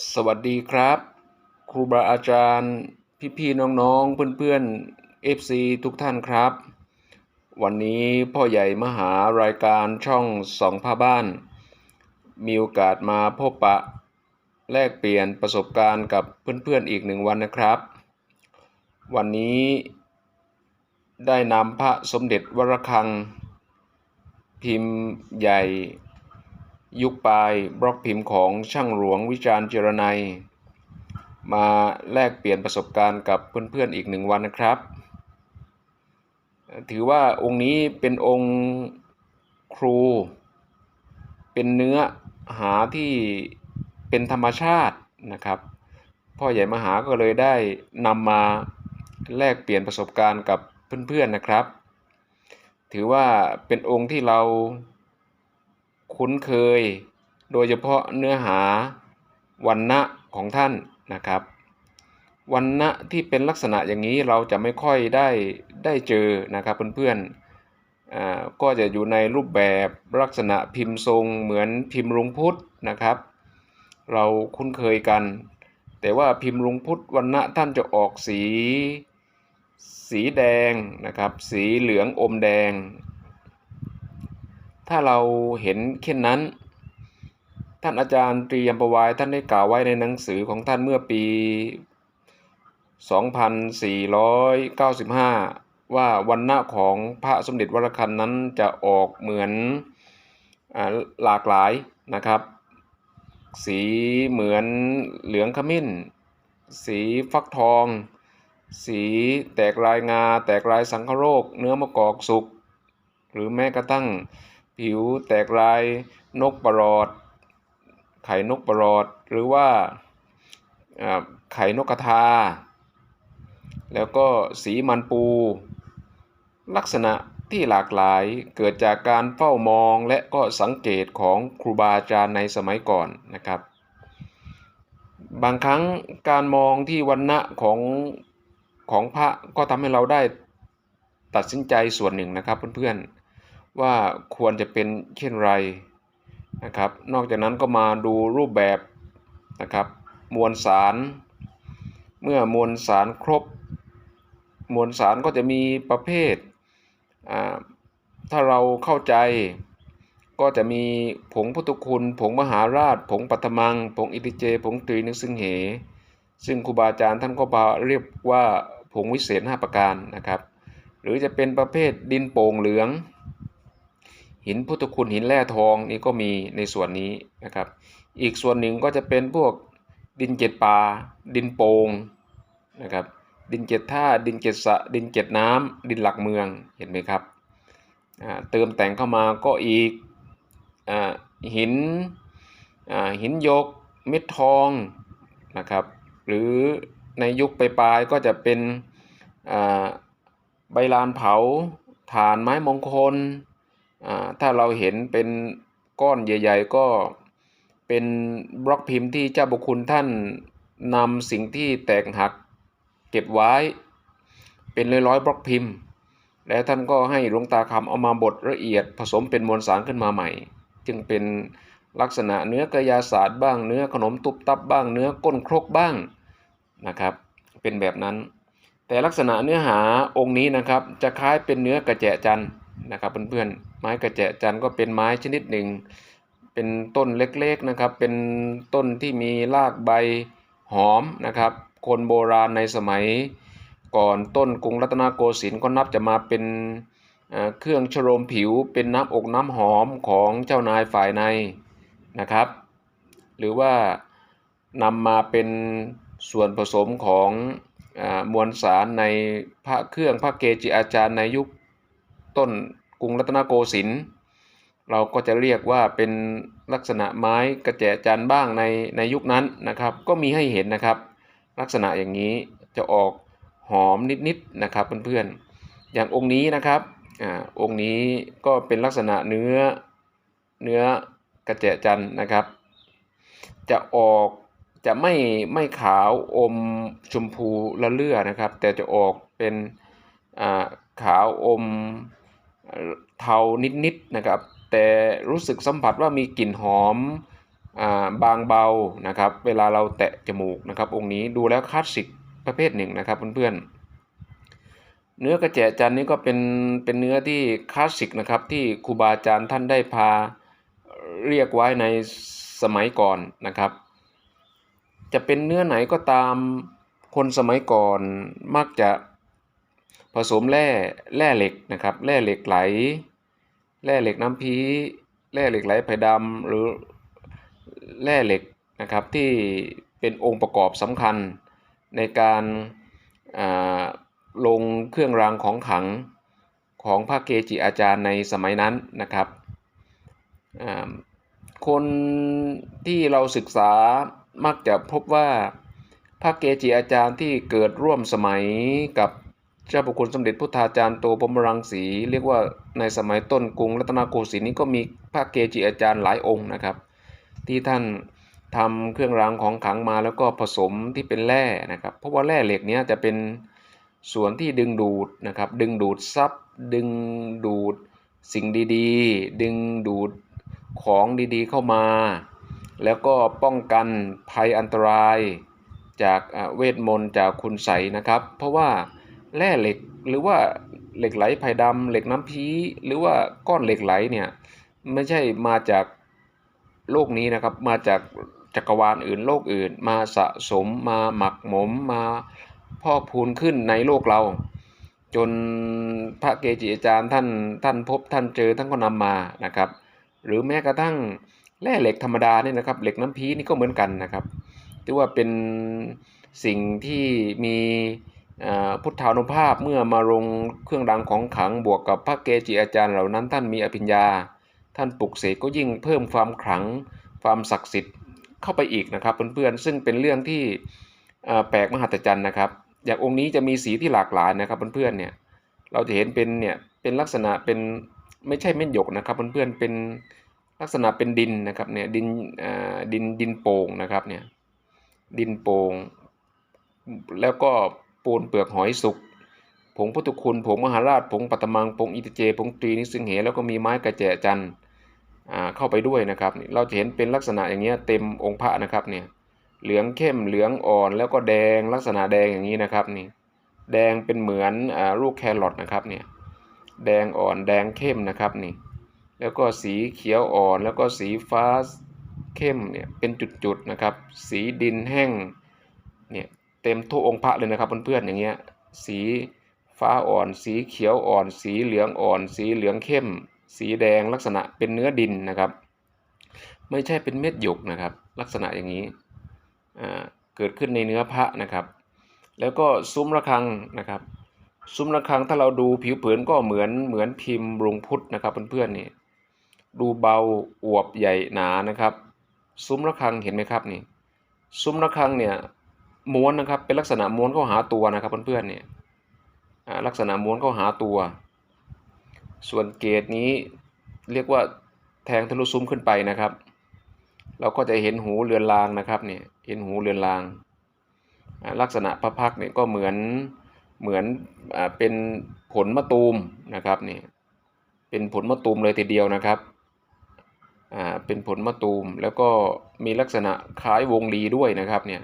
สวัสดีครับ ครูบาอาจารย์ พี่ๆน้องๆ เพื่อนๆ FC ทุกท่านครับ วันนี้พ่อใหญ่มหารายการช่องสองผ้าบ้าน มีโอกาสมาพบปะ แลกเปลี่ยนประสบการณ์กับเพื่อนๆอีกหนึ่งวันนะครับ วันนี้ ได้นำพระสมเด็จวรคัง พิมพ์ใหญ่ ยุคปลายบล็อกพิมพ์ของช่างหลวงวิจารณ์เจรนัย มาแลกเปลี่ยนประสบการณ์กับเพื่อนๆอีกหนึ่งวันนะครับ ถือว่าองค์นี้เป็นองค์ครู เป็นเนื้อหาที่เป็นธรรมชาตินะครับ พ่อใหญ่มหาก็เลยได้นำมาแลกเปลี่ยนประสบการณ์กับเพื่อนๆนะครับ ถือว่าเป็นองค์ที่เรา คุ้นเคย โดยเฉพาะเนื้อหาวันณะของท่านนะครับวันณะที่เป็นลักษณะอย่างนี้เราจะไม่ค่อยได้ได้เจอนะครับเพื่อนๆก็จะอยู่ในรูปแบบลักษณะพิมพ์ทรงเหมือนพิมพ์ลุงพุทธนะครับ เราคุ้นเคยกัน แต่ว่าพิมพ์ลุงพุทธวันณะท่านจะออกสีสีแดงนะครับ สีเหลืองอมแดง ถ้าเราเห็นเช่นนั้น ท่านอาจารย์ตรียมประวายท่านได้กล่าวไว้ในหนังสือของท่านเมื่อปี 2495 ว่าวันณะของพระสมเด็จวรคันนั้นจะออกเหมือนอหลากหลายนะครับ สีเหมือนเหลืองขมิ้น สีฟักทอง สีแตกลายงา แตกลายสังคโรค เนื้อมะกอกสุกหรือแม้กระทั่ง ผิวแตกลายนกประหลอด ไข่นกประหลอด หรือว่าไข่นกกระทา แล้วก็สีมันปู ลักษณะที่หลากหลายเกิดจากการเฝ้ามองและก็สังเกตของครูบาอาจารย์ในสมัยก่อนนะครับ บางครั้งการมองที่วันณะของของพระก็ทำให้เราได้ตัดสินใจส่วนหนึ่งนะครับเพื่อนๆ ว่าควรจะเป็นเช่นไรนะครับ นอกจากนั้นก็มาดูรูปแบบนะครับ มวลสาร เมื่อมวลสารครบ มวลสารก็จะมีประเภท ถ้าเราเข้าใจก็จะมีผงพุทธคุณ ผงมหาราช ผงปัทมัง ผงอิติเจ ผงตรีนึกซึ่งเห ซึ่งครูบาอาจารย์ท่านก็บาเรียกว่าผงวิเศษ 5 ประการนะครับ หรือจะเป็นประเภทดินโป่งเหลือง หินพุทธคุณหินแร่ทองนี่ก็มีในส่วนนี้นะครับ อีกส่วนหนึ่งก็จะเป็นพวกดินเจ็ดป่าดินโป่งนะครับ ดินเจ็ดท่าดินเจ็ดสะดินเจ็ดน้ำดินหลักเมืองเห็นไหมครับเติมแต่งเข้ามาก็อีกอหินหินยกเม็ดทองนะครับหรือในยุคปลายๆก็จะเป็นใบลานเผาฐานไม้มงคล ถ้าเราเห็นเป็นก้อนใหญ่ๆ ก็เป็นบล็อกพิมพ์ที่เจ้าบุคุณท่านนำสิ่งที่แตกหักเก็บไว้เป็นร้อยๆบล็อกพิมพ์ แล้วท่านก็ให้หลวงตาคำเอามาบดละเอียดผสมเป็นมวลสารขึ้นมาใหม่ จึงเป็นลักษณะเนื้อกระยาศาสตร์บ้างเนื้อขนมตุบตับบ้างเนื้อก้นครกบ้างนะครับเป็นแบบนั้น แต่ลักษณะเนื้อหาองค์นี้นะครับจะคล้ายเป็นเนื้อกระแจจันนะครับเพื่อนๆ ไม้กระแจจันก็เป็นไม้ชนิดหนึ่ง เป็นต้นเล็กๆนะครับ เป็นต้นที่มีรากใบหอมนะครับ คนโบราณในสมัย ก่อนต้นกรุงรัตนโกสินทร์ก็นับจะมาเป็นเครื่องชโลมผิวเป็นน้ำอกน้ำหอมของเจ้านายฝ่ายในนะครับ หรือว่านำมาเป็นส่วนผสมของอมวลสารในพระเครื่องพระเกจิอาจารย์ในยุคต้น กรุงรัตนโกสินทร์เราก็จะเรียกว่าเป็นลักษณะไม้กระแจจันบ้างในในยุคนั้นนะครับ ก็มีให้เห็นนะครับ ลักษณะอย่างนี้จะออกหอมนิดๆนะครับเพื่อนๆอย่างองค์นี้นะครับอ่าองค์นี้ก็เป็นลักษณะเนื้อเนื้อกระแจจันนะครับ จะออกจะไม่ไม่ขาวอมชมพูละเลื่อนะครับ แต่จะออกเป็นขาวอม เทานิดๆนะครับ แต่รู้สึกสัมผัสว่ามีกลิ่นหอมอ่าบางเบานะครับ เวลาเราแตะจมูกนะครับ องค์นี้ดูแล้วคลาสสิกประเภทหนึ่งนะครับเพื่อนๆ เนื้อกระแจจันนี่ก็เป็นเป็นเนื้อที่คลาสสิกนะครับที่ครูบาอาจารย์ท่านได้พาเรียกไว้ในสมัยก่อนนะครับ จะเป็นเนื้อไหนก็ตามคนสมัยก่อนมักจะ ผสมแร่แร่เหล็กนะครับแร่เหล็กไหล แร่เหล็กน้ำพีแร่เหล็กไหลไผ่ดำหรือแร่เหล็กนะครับที่เป็นองค์ประกอบสำคัญในการลงเครื่องรางของขลังของพระเกจิอาจารย์ในสมัยนั้นนะครับ คนที่เราศึกษามักจะพบว่าพระเกจิอาจารย์ที่เกิดร่วมสมัยกับ เจ้าพระคุณสมเด็จพุทธาจารย์โตพรมรังสีเรียกว่าในสมัยต้นกรุงรัตนโกสินทร์นี้ก็มีพระเกจิอาจารย์หลายองค์นะครับ ที่ท่านทำเครื่องรางของขลังมาแล้วก็ผสมที่เป็นแร่นะครับ เพราะว่าแร่เหล็กเนี้ยจะเป็นส่วนที่ดึงดูดนะครับ ดึงดูดซับดึงดูดสิ่งดีๆ ดึงดูดของดีๆเข้ามา แล้วก็ป้องกันภัยอันตรายจากเวทมนต์จากคุณไสนะครับ เพราะว่า แร่เหล็กหรือว่าเหล็กไหลไผ่ดำเหล็กน้ำพีหรือว่าก้อนเหล็กไหลเนี่ยไม่ใช่มาจากโลกนี้นะครับ มาจากจักรวาลอื่นโลกอื่น มาสะสมมาหมักหมมมาพอกพูนขึ้นในโลกเรา จนพระเกจิอาจารย์ท่านท่านพบท่านเจอท่านก็นำมานะครับ หรือแม้กระทั่งแร่เหล็กธรรมดาเนี่ยนะครับ เหล็กน้ำพีนี่ก็เหมือนกันนะครับถือว่าเป็นสิ่งที่มี พุทธานุภาพเมื่อมาลงเครื่องรางของขลังบวกกับพระเกจิอาจารย์เหล่านั้นท่านมีอภิญญา ท่านปลุกเสกก็ยิ่งเพิ่มความขลังความศักดิ์สิทธิ์เข้าไปอีกนะครับเพื่อนๆซึ่งเป็นเรื่องที่แปลกมหัศจรรย์นะครับ อย่างองค์นี้จะมีสีที่หลากหลายนะครับเพื่อนๆเนี่ยเราจะเห็นเป็นเนี่ยเป็นลักษณะเป็นไม่ใช่เม็ดหยกนะครับเพื่อนๆเป็นลักษณะเป็นดินนะครับเนี่ยดินดินดินโป่งนะครับเนี่ยดินโป่งแล้วก็ ปูนเปลือกหอยสุก ผงพุทธคุณ ผงมหาราช ผงปัตมัง ผงอิตเจ ผงตรีนิสึงเห แล้วก็มีไม้กระแจจันทร์เข้าไปด้วยนะครับ เราจะเห็นเป็นลักษณะอย่างเงี้ยเต็มองค์พระนะครับเนี่ย เหลืองเข้ม เหลืองอ่อน แล้วก็แดง ลักษณะแดงอย่างนี้นะครับนี่ แดงเป็นเหมือนอลูกแครอทนะครับเนี่ย แดงอ่อน แดงเข้มนะครับนี่ แล้วก็สีเขียวอ่อน แล้วก็สีฟ้าเข้มเนี่ยเป็นจุดๆนะครับ สีดินแห้งเนี่ย เต็มทุกองค์พระเลยนะครับเพื่อนๆอย่างเงี้ยสีฟ้าอ่อน สีเขียวอ่อน สีเหลืองอ่อน สีเหลืองเข้ม สีแดงลักษณะเป็นเนื้อดินนะครับ ไม่ใช่เป็นเม็ดหยกนะครับ ลักษณะอย่างนี้เกิดขึ้นในเนื้อพระนะครับ แล้วก็ซุ้มระฆังนะครับ ซุ้มระฆังถ้าเราดูผิวเผินก็เหมือนเหมือนพิมพ์รุงพุทธนะครับเพื่อนๆนี่ดูเบาอวบใหญ่หนานะครับ ซุ้มระฆังเห็นไหมครับนี่ซุ้มระฆังเนี่ย ม้วนนะครับ เป็นลักษณะม้วนเข้าหาตัวนะครับเพื่อนๆเนี่ยลักษณะม้วนเข้าหาตัว ส่วนเกตนี้เรียกว่าแทงทะลุซุ้มขึ้นไปนะครับ เราก็จะเห็นหูเรือนรางนะครับเนี่ยเห็นหูเรือนราง ลักษณะพระพักเนี่ยก็เหมือนเหมือนอเป็นผลมะตูมนะครับนี่เป็นผลมะตูมเลยทีเดียวนะครับเป็นผลมะตูมแล้วก็มีลักษณะคล้ายวงลีด้วยนะครับเนี่ย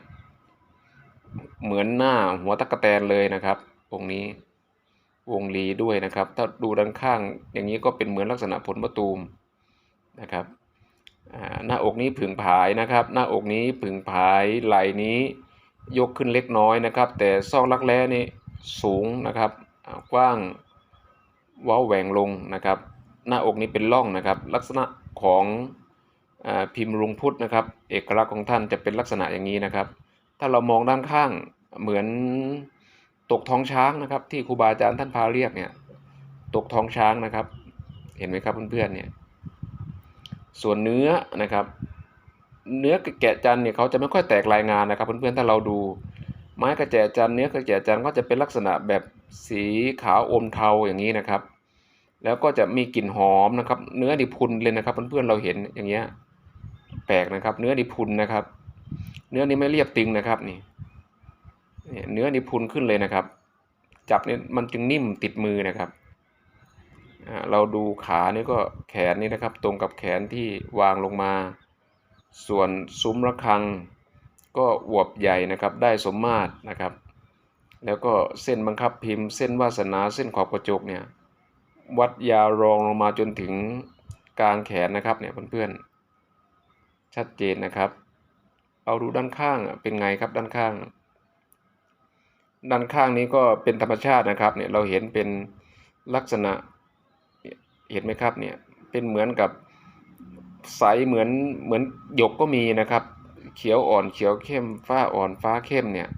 เหมือนหน้าหัวตะกะแตนเลยนะครับ องค์นี้วงลีด้วยนะครับ ถ้าดูด้านข้างอย่างนี้ก็เป็นเหมือนลักษณะผลประตูมนะครับหน้าอกนี้ผึ่งผายนะครับ หน้าอกนี้ผึ่งผายไหล่นี้ยกขึ้นเล็กน้อยนะครับ แต่ซอกรักแร้นี่สูงนะครับกว้างว้าแหว่งลงนะครับ หน้าอกนี้เป็นร่องนะครับ ลักษณะของอพิมพ์รุงพุทธนะครับ เอกลักษณ์ของท่านจะเป็นลักษณะอย่างนี้นะครับ ถ้าเรามองด้านข้างเหมือนตกท้องช้างนะครับ ที่ครูบาอาจารย์ท่านพาเรียกเนี่ยตกท้องช้างนะครับ เห็นไหมครับเพื่อนๆเนี่ยส่วนเนื้อนะครับ เนื้อกระแกะจันเนี่ยเขาจะไม่ค่อยแตกรายงานนะครับเพื่อนๆถ้าเราดู ไม้กระแจจันเนื้อกระแจจันก็จะเป็นลักษณะแบบสีขาวอมเทาอย่างนี้นะครับ แล้วก็จะมีกลิ่นหอมนะครับ เนื้อดิพุนเลยนะครับเพื่อนๆเราเห็นอย่างเงี้ยแปลกนะครับ เนื้อดิพุนนะครับ เนื้อนี้ไม่เรียบตึงนะครับนี่เนื้อนี่พุนขึ้นเลยนะครับ จับเนี่ยมันจึงนิ่มติดมือนะครับเราดูขานี่ก็แขนนี่นะครับ ตรงกับแขนที่วางลงมา ส่วนซุ้มระฆัง ก็อวบใหญ่นะครับ ได้สมมาตรนะครับ แล้วก็เส้นบังคับพิมพ์ เส้นวาสนาเส้นขอบกระจกเนี่ยวัดยาวรองลงมาจนถึงกลางแขนนะครับเนี่ยเพื่อนๆชัดเจนนะครับ เอาดูด้านข้างเป็นไงครับด้านข้าง ด้านข้างนี้ก็เป็นธรรมชาตินะครับเนี่ยเราเห็นเป็นลักษณะเห็นไหมครับเนี่ยเป็นเหมือนกับใสเหมือนเหมือนหยกก็มีนะครับ เขียวอ่อนเขียวเข้มฟ้าอ่อนฟ้าเข้มเนี่ย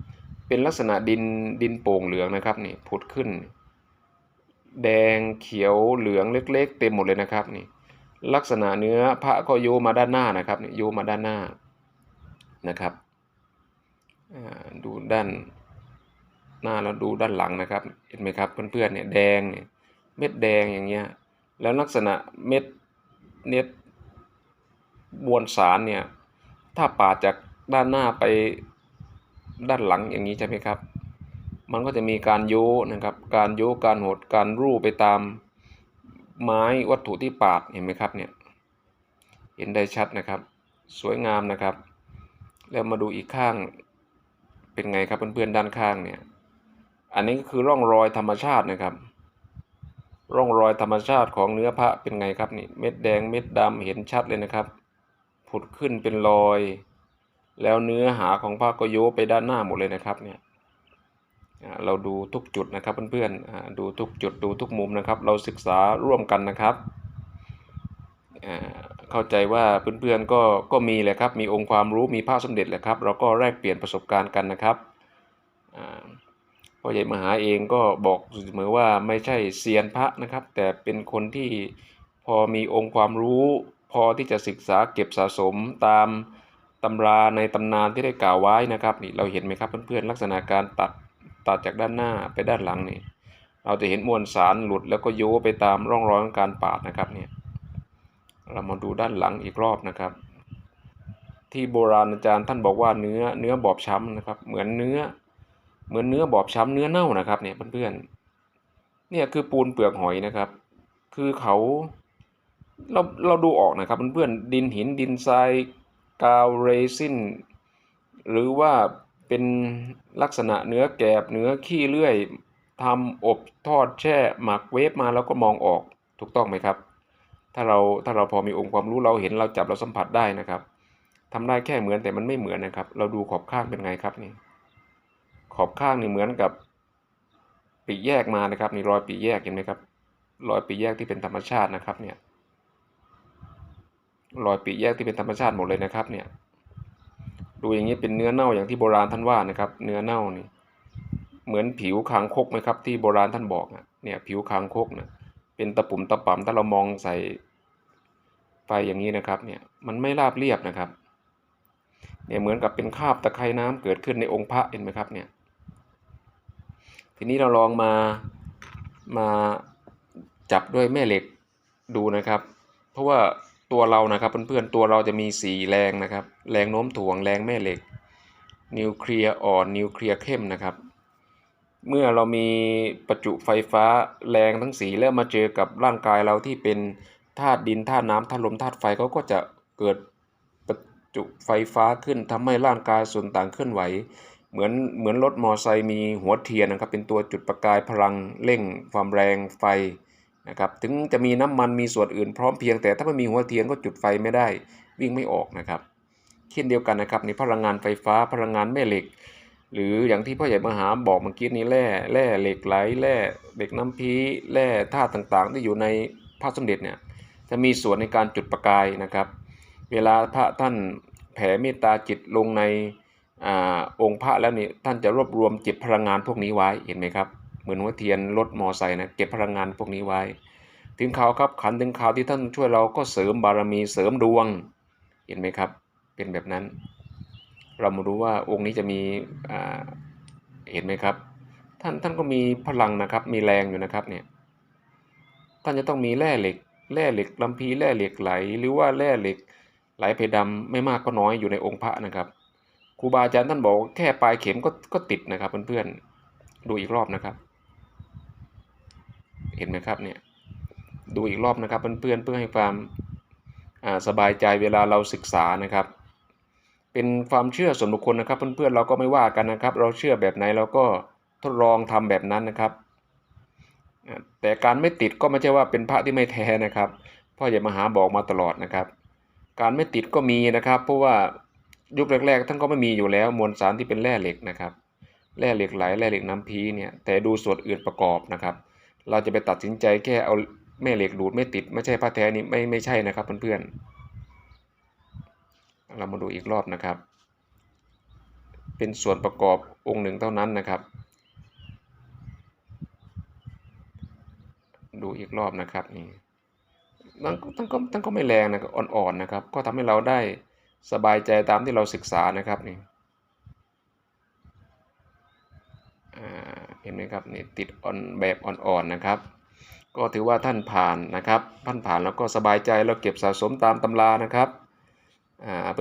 เป็นลักษณะดินดินโป่งเหลืองนะครับนี่ผุดขึ้น แดงเขียวเหลืองเล็ก ๆ เต็มหมดเลยนะครับนี่ลักษณะเนื้อพระก็โยมาด้านหน้านะครับนี่โยมาด้านหน้า นะครับดูด้านหน้าแล้วดูด้านหลังนะครับ เห็นไหมครับเพื่อนๆเนี่ยแดงเนี่ยเม็ดแดงอย่างเงี้ยแล้วลักษณะเม็ดเน็ตบวนสารเนี่ยถ้าปาดจากด้านหน้าไปด้านหลังอย่างนี้ใช่ไหมครับ มันก็จะมีการโยนะครับ การโยการหดการรูไปตามไม้วัตถุที่ปาดเห็นไหมครับเนี่ยเห็นได้ชัดนะครับ สวยงามนะครับ แล้วมาดูอีกข้างเป็นไงครับเพื่อนๆด้านข้างเนี่ย อันนี้ก็คือร่องรอยธรรมชาตินะครับ ร่องรอยธรรมชาติของเนื้อพระเป็นไงครับนี่เม็ดแดงเม็ดดำเห็นชัดเลยนะครับ ผุดขึ้นเป็นรอย แล้วเนื้อหาของพระก็โยไปด้านหน้าหมดเลยนะครับเนี่ยเราดูทุกจุดนะครับเพื่อนๆดูทุกจุดดูทุกมุมนะครับ เราศึกษาร่วมกันนะครับ เข้าใจว่าเพื่อนๆก็ก็มีแหละครับ มีองค์ความรู้มีพระสมเด็จแหละครับ เราก็แลกเปลี่ยนประสบการณ์กันนะครับพ่อใหญ่มหาเองก็บอกเสมอว่าไม่ใช่เซียนพระนะครับ แต่เป็นคนที่พอมีองค์ความรู้ พอที่จะศึกษาเก็บสะสมตามตำราในตำนานที่ได้กล่าวไว้นะครับนี่เราเห็นไหมครับเพื่อนๆลักษณะการตัดตัดจากด้านหน้าไปด้านหลังนี่เราจะเห็นมวลสารหลุดแล้วก็โยไปตามร่องรอยของการปาดนะครับเนี่ย เรามาดูด้านหลังอีกรอบนะครับ ที่โบราณอาจารย์ท่านบอกว่าเนื้อเนื้อบอบช้ำนะครับ เหมือนเนื้อ เหมือนเนื้อบอบช้ำเนื้อเน่านะครับเนี่ยเพื่อนๆเนี่ยคือปูนเปลือกหอยนะครับ คือเขาเราเราดูออกนะครับเพื่อนๆดินหินดินทรายกาวเรซินหรือว่าเป็นลักษณะเนื้อแกบเนื้อขี้เลื่อยทำอบทอดแช่หมักเวฟมาแล้วก็มองออกถูกต้องไหมครับ ถ้าเราถ้าเราพอมีองค์ความรู้เราเห็นเราจับเราสัมผัสได้นะครับทำได้แค่เหมือนแต่มันไม่เหมือนนะครับ เราดูขอบข้างเป็นไงครับนี่ขอบข้างนี่เหมือนกับปีแยกมานะครับนี่รอยปีแยกเห็นไหมครับรอยปีแยกที่เป็นธรรมชาตินะครับเนี่ยรอยปีแยกที่เป็นธรรมชาติหมดเลยนะครับเนี่ยดูอย่างนี้เป็นเนื้อเน่าอย่างที่โบราณท่านว่านะครับ เนื้อเน่านี่เหมือนผิวคางคกไหมครับที่โบราณท่านบอกเนี่ยผิวคางคกเนี่ย เป็นตะปุ่มตะป่ำถ้าเรามองใส่ไฟอย่างนี้นะครับเนี่ยมันไม่ราบเรียบนะครับเนี่ยเหมือนกับเป็นคาบตะไคร่น้ำเกิดขึ้นในองค์พระเห็นไหมครับเนี่ยทีนี้เราลองมามาจับด้วยแม่เหล็กดูนะครับ เพราะว่าตัวเรานะครับเพื่อนๆตัวเราจะมีสีแรงนะครับ แรงโน้มถ่วงแรงแม่เหล็ก นิวเคลียร์อ่อนนิวเคลียร์เข้มนะครับ เมื่อเรามีประจุไฟฟ้าแรงทั้งสีแล้วมาเจอกับร่างกายเราที่เป็นธาตุดินธาตุน้ำธาตุลมธาตุไฟเขาก็จะเกิดประจุไฟฟ้าขึ้นทำให้ร่างกายส่วนต่างเคลื่อนไหว เหมือนเหมือนรถมอไซค์มีหัวเทียนนะครับเป็นตัวจุดประกายพลังเร่งความแรงไฟนะครับถึงจะมีน้ำมันมีส่วนอื่นพร้อมเพียงแต่ถ้าไม่มีหัวเทียนก็จุดไฟไม่ได้วิ่งไม่ออกนะครับ เช่นเดียวกันนะครับในพลังงานไฟฟ้าพลังงานแม่เหล็ก หรืออย่างที่พ่อใหญ่มหาบอกเมื่อกี้นี้แร่แร่เหล็กไหลแร่เหล็กน้ำพีแร่ธาตุต่างๆ ที่อยู่ในพระสมเด็จเนี่ยจะมีส่วนในการจุดประกายนะครับ เวลาพระท่านแผ่เมตตาจิตลงในอองค์พระแล้วนี่ท่านจะรวบรวมเก็บพลังงานพวกนี้ไว้เห็นไหมครับ เหมือนหัวเทียนรถมอไซค์นะเก็บพลังงานพวกนี้ไว้ ถึงข่าวครับขันถึงข่าวที่ท่านช่วยเราก็เสริมบารมีเสริมดวง เห็นไหมครับ เป็นแบบนั้น เรามาดูว่าองค์นี้จะมีเห็นไหมครับ ท่านท่านก็มีพลังนะครับ มีแรงอยู่นะครับเนี่ยท่านจะต้องมีแร่เหล็ก แร่เหล็กลำพีแร่เหล็กไหล หรือว่าแร่เหล็กไหลเพดำไม่มากก็น้อยอยู่ในองค์พระนะครับครูบาอาจารย์ท่านบอกแค่ปลายเข็มก็ก็ติดนะครับเพื่อนๆดูอีกรอบนะครับ เห็นไหมครับเนี่ยดูอีกรอบนะครับเพื่อนๆเพื่อให้ความสบายใจเวลาเราศึกษานะครับ เป็นความเชื่อส่วนบุคคลนะครับ เพื่อนๆเราก็ไม่ว่ากันนะครับ เราเชื่อแบบไหนเราก็ทดลองทำแบบนั้นนะครับ แต่การไม่ติดก็ไม่ใช่ว่าเป็นพระที่ไม่แท้นะครับพ่อใหญ่มหาบอกมาตลอดนะครับ การไม่ติดก็มีนะครับ เพราะว่ายุคแรกๆท่านก็ไม่มีอยู่แล้วมวลสารที่เป็นแร่เหล็กนะครับแร่เหล็กไหลแร่เหล็กน้ำพีเนี่ยแต่ดูส่วนอื่นประกอบนะครับ เราจะไปตัดสินใจแค่เอาแม่เหล็กดูดไม่ติด ไม่ใช่พระแท้นี่ไม่ไม่ใช่นะครับเพื่อนๆ เรามาดูอีกรอบนะครับ เป็นส่วนประกอบองค์หนึ่งเท่านั้นนะครับ ดูอีกรอบนะครับนี่ตั้งตั้งก็ตั้งก็ไม่แรงนะครับอ่อนๆนะครับ ก็ทำให้เราได้สบายใจตามที่เราศึกษานะครับนี่เห็นไหมครับนี่ติดอ่อนแบบอ่อนๆนะครับ ก็ถือว่าท่านผ่านนะครับท่านผ่านแล้วก็สบายใจเราเก็บสะสมตามตำรานะครับ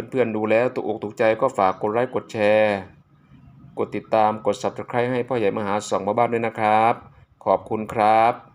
เพื่อนๆดูแล้วตกอกถูกใจก็ฝากกดไลค์กดแชร์ กดติดตามกด subscribe ให้พ่อใหญ่มหาสองมาบ้านด้วยนะครับ ขอบคุณครับ